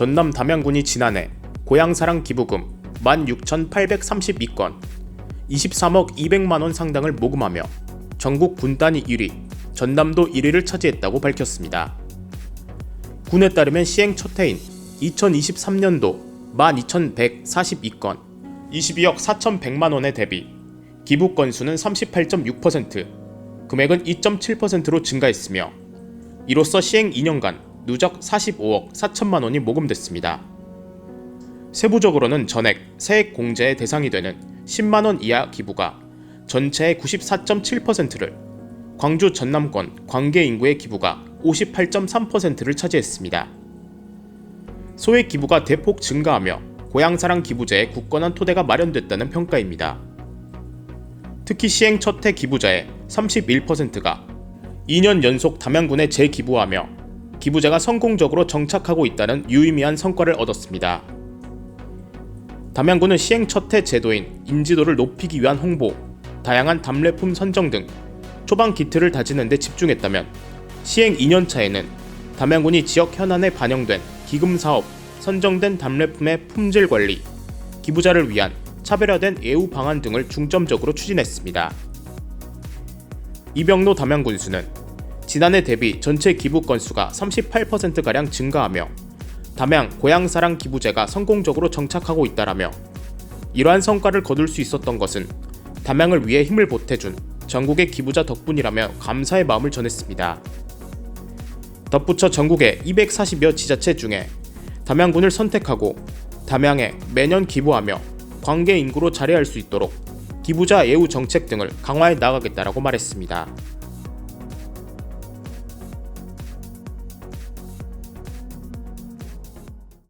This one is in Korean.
전남 담양군이 지난해 고향사랑 기부금 16,832건 23억 200만 원 상당을 모금하며 전국 군 단위 1위, 전남도 1위를 차지했다고 밝혔습니다. 군에 따르면 시행 첫 해인 2023년도 12,142건 22억 4,100만 원에 대비 기부 건수는 38.6%, 금액은 2.7%로 증가했으며 이로써 시행 2년간 누적 45억 4천만 원이 모금됐습니다. 세부적으로는 전액, 세액 공제의 대상이 되는 10만 원 이하 기부가 전체의 94.7%를, 광주 전남권 관계 인구의 기부가 58.3%를 차지했습니다. 소액 기부가 대폭 증가하며 고향사랑 기부제의 굳건한 토대가 마련됐다는 평가입니다. 특히 시행 첫해 기부자의 31%가 2년 연속 담양군에 재기부하며 기부자가 성공적으로 정착하고 있다는 유의미한 성과를 얻었습니다. 담양군은 시행 첫 해 제도인 인지도를 높이기 위한 홍보, 다양한 답례품 선정 등 초반 기틀을 다지는 데 집중했다면 시행 2년 차에는 담양군이 지역 현안에 반영된 기금 사업, 선정된 답례품의 품질 관리, 기부자를 위한 차별화된 예우 방안 등을 중점적으로 추진했습니다. 이병로 담양군수는 지난해 대비 전체 기부 건수가 38%가량 증가하며 담양 고향사랑 기부제가 성공적으로 정착하고 있다라며 이러한 성과를 거둘 수 있었던 것은 담양을 위해 힘을 보태준 전국의 기부자 덕분이라며 감사의 마음을 전했습니다. 덧붙여 전국의 240여 지자체 중에 담양군을 선택하고 담양에 매년 기부하며 관계 인구로 자리할 수 있도록 기부자 예우 정책 등을 강화해 나가겠다라고 말했습니다.